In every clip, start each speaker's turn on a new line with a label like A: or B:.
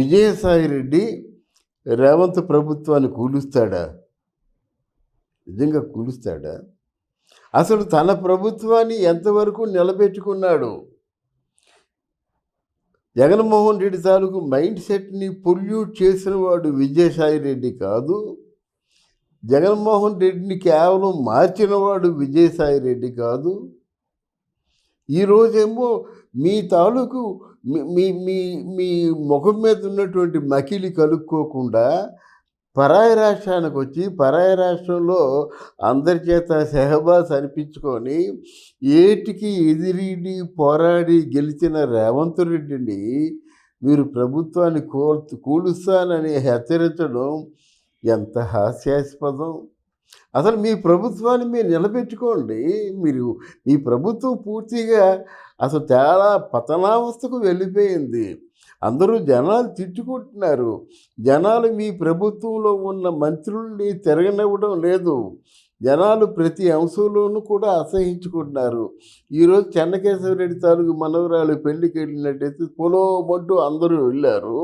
A: విజయసాయి రెడ్డి రేవంత్ ప్రభుత్వాన్ని కూలుస్తాడా? నిజంగా కూలుస్తాడా? అసలు తన ప్రభుత్వాన్ని ఎంతవరకు నిలబెట్టుకున్నాడు? జగన్మోహన్ రెడ్డి తాలూకు మైండ్ సెట్ని పొల్యూట్ చేసిన వాడు విజయసాయి రెడ్డి కాదు. జగన్మోహన్ రెడ్డిని కేవలం మార్చినవాడు విజయసాయి రెడ్డి కాదు. ఈరోజేమో మీ తాలూకు మీ- మీ మీ ముఖం మీద ఉన్నటువంటి మకిలి కలుక్కోకుండా పరాయి రాష్ట్రానికి వచ్చి పరాయి రాష్ట్రంలో అందరి చేత సెహబాస్ అనిపించుకొని ఏటికి ఎదిరిడి పోరాడి గెలిచిన రేవంత్ రెడ్డిని మీరు ప్రభుత్వాన్ని కోల్ కూలుస్తానని హెచ్చరించడం ఎంత హాస్యాస్పదం. అసలు మీ ప్రభుత్వాన్ని మీరు నిలబెట్టుకోండి. మీరు మీ ప్రభుత్వం పూర్తిగా అసలు చాలా పతనావస్థకు వెళ్ళిపోయింది. అందరూ జనాలు తిట్టుకుంటున్నారు. జనాలు మీ ప్రభుత్వంలో ఉన్న మంత్రుల్ని తిరగనివ్వడం లేదు. జనాలు ప్రతి అంశంలోనూ కూడా అసహించుకుంటున్నారు. ఈరోజు చెన్నకేశవరెడ్డి తాలూకు మనవరాలు పెళ్ళికి వెళ్ళినట్టయితే పొలోమంటూ అందరూ వెళ్ళారు.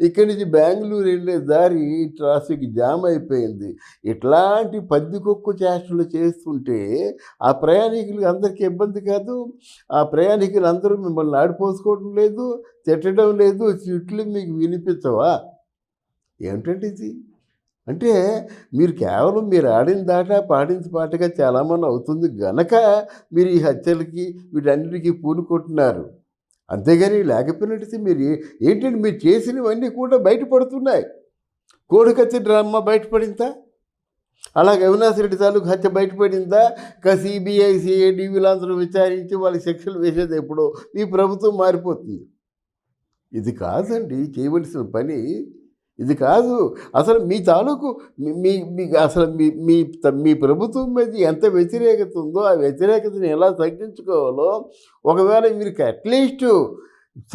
A: ఇక్కడి నుంచి బెంగళూరు వెళ్ళే దారి ట్రాఫిక్ జామ్ అయిపోయింది. ఇట్లాంటి పద్దికొక్కు చేష్టలు చేస్తుంటే ఆ ప్రయాణికులు అందరికీ ఇబ్బంది కాదు. ఆ ప్రయాణికులు అందరూ మిమ్మల్ని ఆడిపోసుకోవడం లేదు తిట్టడం లేదు చిట్లు మీకు వినిపించవా? ఏమిటంటే ఇది? అంటే మీరు కేవలం మీరు ఆడిన దాట పాడిన పాటగా చాలామంది అవుతుంది గనక మీరు ఈ హత్యలకి వీటన్నిటికీ పూనుకుంటున్నారు అంతేగాని లేకపోయినట్టు మీరు ఏంటంటే మీరు చేసినవన్నీ కూడా బయటపడుతున్నాయి. కోడికత్తి డ్రామా బయటపడిందా? అలాగే అవినాష్ రెడ్డి తాలూకు హత్య బయటపడిందా? ఇంకా సిబిఐ సిఐడి వీళ్ళందరూ విచారించి వాళ్ళకి శిక్షలు వేసేది ఎప్పుడో ఈ ప్రభుత్వం మారిపోతుంది. ఇది కాదండి చేయవలసిన పని ఇది కాదు. అసలు మీ తాలూకు మీ- మీ అసలు మీ మీ మీ ప్రభుత్వం మీద ఎంత వ్యతిరేకత ఉందో ఆ వ్యతిరేకతని ఎలా తగ్గించుకోవాలో ఒకవేళ మీరు అట్లీస్ట్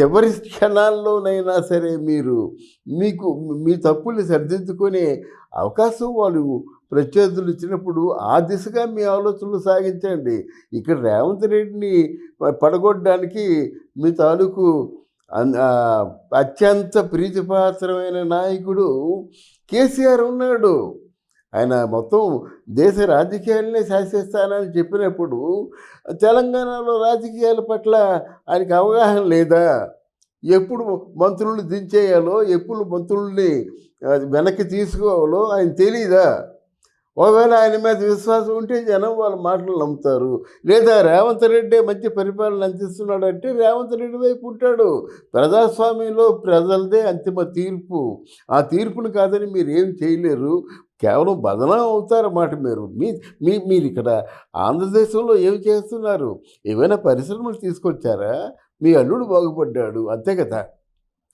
A: చివరి క్షణాల్లోనైనా సరే మీరు మీకు మీ తప్పుల్ని సరిదిద్దుకునే అవకాశం వాళ్ళు ప్రత్యర్థులు ఇచ్చినప్పుడు ఆ దిశగా మీ ఆలోచనలు సాగించండి. ఇక్కడ రేవంత్ రెడ్డిని పడగొట్టడానికి మీ తాలూకు అత్యంత ప్రీతిపాత్రమైన నాయకుడు కేసీఆర్ ఉన్నాడు. ఆయన మొత్తం దేశ రాజకీయాలనే శాసిస్తానని చెప్పినప్పుడు తెలంగాణలో రాజకీయాల పట్ల ఆయనకు అవగాహన లేదా? ఎప్పుడు మంత్రులు దించేయాలో ఎప్పుడు మంత్రుల్ని వెనక్కి తీసుకోవాలో ఆయన తెలీదా? ఒకవేళ ఆయన మీద విశ్వాసం ఉంటే జనం వాళ్ళ మాటలు నమ్ముతారు. లేదా రేవంత్ రెడ్డి మంచి పరిపాలన అందిస్తున్నాడు అంటే రేవంత్ రెడ్డి వైపు ఉంటాడు. ప్రజాస్వామ్యంలో ప్రజలదే అంతిమ తీర్పు. ఆ తీర్పును కాదని మీరు ఏం చేయలేరు. కేవలం బదనాం అవుతారన్నమాట మీరు. మీ మీ మీరు ఇక్కడ ఆంధ్రదేశంలో ఏం చేస్తున్నారు? ఏమైనా పరిశ్రమలు తీసుకొచ్చారా? మీ అల్లుడు బాగుపడ్డాడు. అంతే కదా?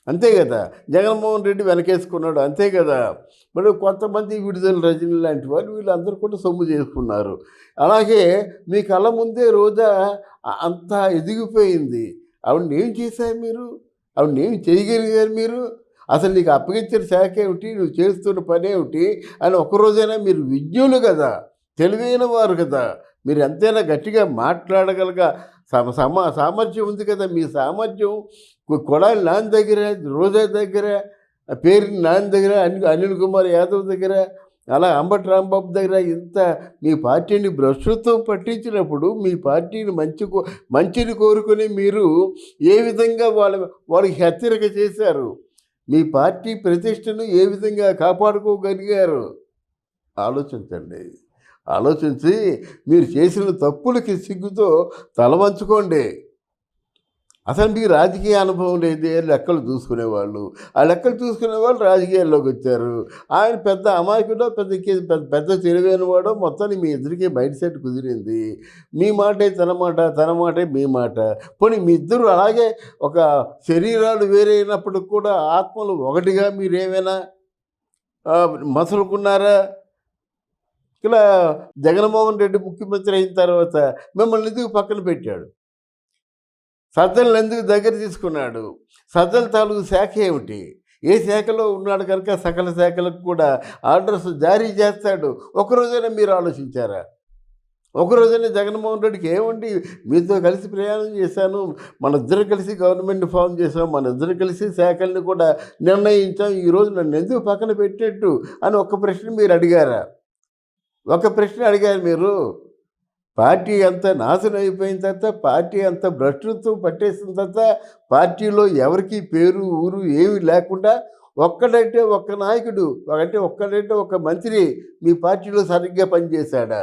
A: అంతే కదా. జగన్మోహన్ రెడ్డి వెనకేసుకున్నాడు అంతే కదా. మరి కొంతమంది విడుదల రజనీ లాంటి వాళ్ళు వీళ్ళందరూ కూడా సొమ్ము చేసుకున్నారు. అలాగే మీ కళ్ళ ముందే రోజా అంతా ఎదిగిపోయింది. ఆవిడని ఏం చేశారు మీరు? ఆవిడని ఏం చేయగలిగారు మీరు? అసలు నీకు అప్పగించిన శాఖ ఏమిటి? నువ్వు చేస్తున్న పని ఏమిటి? అని ఒక్కరోజైనా మీరు విజ్ఞులు కదా. తెలివైన వారు కదా. మీరు ఎంతైనా గట్టిగా మాట్లాడగలగ. సమ సమా సామర్థ్యం ఉంది కదా. మీ సామర్థ్యం కొడాలి నాన్న దగ్గర రోజా దగ్గర ఆ పేరు నాన్న దగ్గర అనిల్ అనిల్ కుమార్ యాదవ్ దగ్గర అలా అంబటి రాంబాబు దగ్గర ఇంత మీ పార్టీని భ్రష్టత్వం పట్టించినప్పుడు మీ పార్టీని మంచి కో మంచిని కోరుకొని మీరు ఏ విధంగా వాళ్ళ వాళ్ళకి హెచ్చరిక చేశారు? మీ పార్టీ ప్రతిష్టను ఏ విధంగా కాపాడుకోగలిగారు? ఆలోచించండి. ఆలోచించి మీరు చేసిన తప్పులకి సిగ్గుతో తల వంచుకోండి. అసలు మీకు రాజకీయ అనుభవం లేదే లెక్కలు చూసుకునేవాళ్ళు. ఆ లెక్కలు చూసుకునే వాళ్ళు రాజకీయాల్లోకి వచ్చారు. ఆయన పెద్ద అమాయకుడో పెద్ద పెద్ద పెద్ద తెలివైన వాడో మొత్తాన్ని మీ ఇద్దరికి మైండ్ సెట్ కుదిరింది. మీ మాటే తన మాట తన మాటే మీ మాట. పోనీ మీ ఇద్దరు అలాగే ఒక శరీరాలు వేరే కూడా ఆత్మలు ఒకటిగా మీరేమైనా మసలుకున్నారా? ఇలా జగన్మోహన్ రెడ్డి ముఖ్యమంత్రి అయిన తర్వాత మిమ్మల్ని ఎందుకు పక్కన పెట్టాడు? సజ్జలను ఎందుకు దగ్గర తీసుకున్నాడు? సజ్జల తాలూకు శాఖ ఏమిటి? ఏ శాఖలో ఉన్నాడు కనుక సకల శాఖలకు కూడా ఆర్డర్స్ జారీ చేస్తాడు. ఒకరోజైనా మీరు ఆలోచించారా? ఒక జగన్మోహన్ రెడ్డికి ఏమండి? మీతో కలిసి ప్రయాణం చేశాను మన ఇద్దరు కలిసి గవర్నమెంట్ ఫామ్ చేసాం మన ఇద్దరు కలిసి శాఖల్ని కూడా నిర్ణయించాం ఈరోజు నన్ను ఎందుకు పక్కన పెట్టినట్టు అని ఒక ప్రశ్న మీరు అడిగారా? ఒక ప్రశ్న అడిగారు మీరు. పార్టీ అంత నాశనం అయిపోయిన తర్వాత పార్టీ అంత భ్రష్టత్వం పట్టేసిన తర్వాత పార్టీలో ఎవరికి పేరు ఊరు ఏమి లేకుండా ఒక్కడంటే ఒక్క నాయకుడు అంటే ఒక్కడంటే ఒక మంత్రి మీ పార్టీలో సరిగ్గా పనిచేశాడా?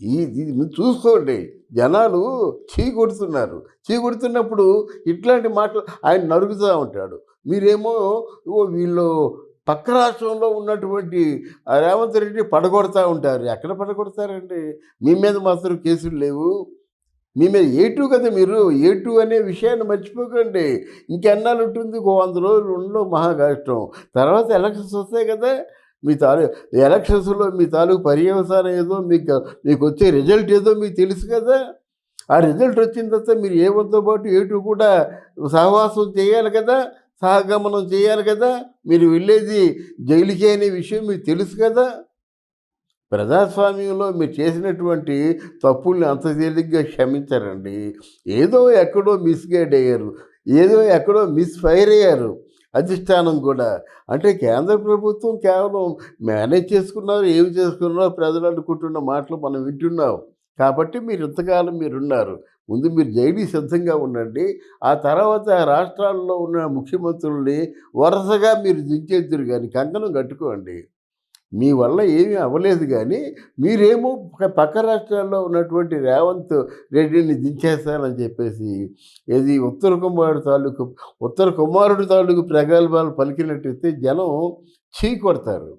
A: ఈ ఇది చూసుకోండి. జనాలు చీ కొడుతున్నారు. ఇట్లాంటి మాటలు ఆయన నరుగుతూ ఉంటాడు. మీరేమో ఓ వీళ్ళు పక్క రాష్ట్రంలో ఉన్నటువంటి రేవంత్ రెడ్డి పడగొడతా ఉంటారు. ఎక్కడ పడగొడతారండి? మీ మీద మాత్రం కేసులు లేవు. మీ మీద ఏ టూ కదా మీరు? ఏ టూ అనే విషయాన్ని మర్చిపోకండి. ఇంకెన్నాళ్ళు ఉంటుంది? ఒక వంద రోజులు ఉండడం మహా కష్టం తర్వాత ఎలక్షన్స్ వస్తాయి కదా? మీ తాలూ ఎలక్షన్స్లో మీ తాలూకు పర్యవసానం ఏదో మీకు మీకు వచ్చే రిజల్ట్ ఏదో మీకు తెలుసు కదా? ఆ రిజల్ట్ వచ్చిన తర్వాత మీరు ఏ వంతో పాటు ఏటు కూడా సహవాసం చేయాలి కదా? సహగమనం చేయాలి కదా మీరు వెళ్ళేది జైలుకే అనే విషయం మీకు తెలుసు కదా. ప్రజాస్వామ్యంలో మీరు చేసినటువంటి తప్పుల్ని అంత తేలిగ్గా క్షమించారండి. ఏదో ఎక్కడో మిస్గైడ్ అయ్యారు ఏదో ఎక్కడో మిస్ఫైర్ అయ్యారు అధిష్టానం కూడా. అంటే కేంద్ర ప్రభుత్వం కేవలం మేనేజ్ చేసుకున్నారు ఏమి చేసుకున్నారో ప్రజలు అనుకుంటున్న మాటలు మనం వింటున్నాం. కాబట్టి మీరు ఇంతకాలం మీరున్నారు. ముందు మీరు జైడీ సిద్ధంగా ఉండండి. ఆ తర్వాత రాష్ట్రాల్లో ఉన్న ముఖ్యమంత్రుల్ని వరుసగా మీరు దించేద్దరు కానీ కంకణం కట్టుకోండి. మీ వల్ల ఏమీ అవ్వలేదు కానీ మీరేమో పక్క- రాష్ట్రాల్లో ఉన్నటువంటి రేవంత్ రెడ్డిని దించేస్తారని చెప్పేసి ఏది ఉత్తర కుమారుడు తాలూకు ఉత్తర కుమారుడు తాలూకు ప్రగల్భాలు పలికినట్టయితే జనం చీ కొడతారు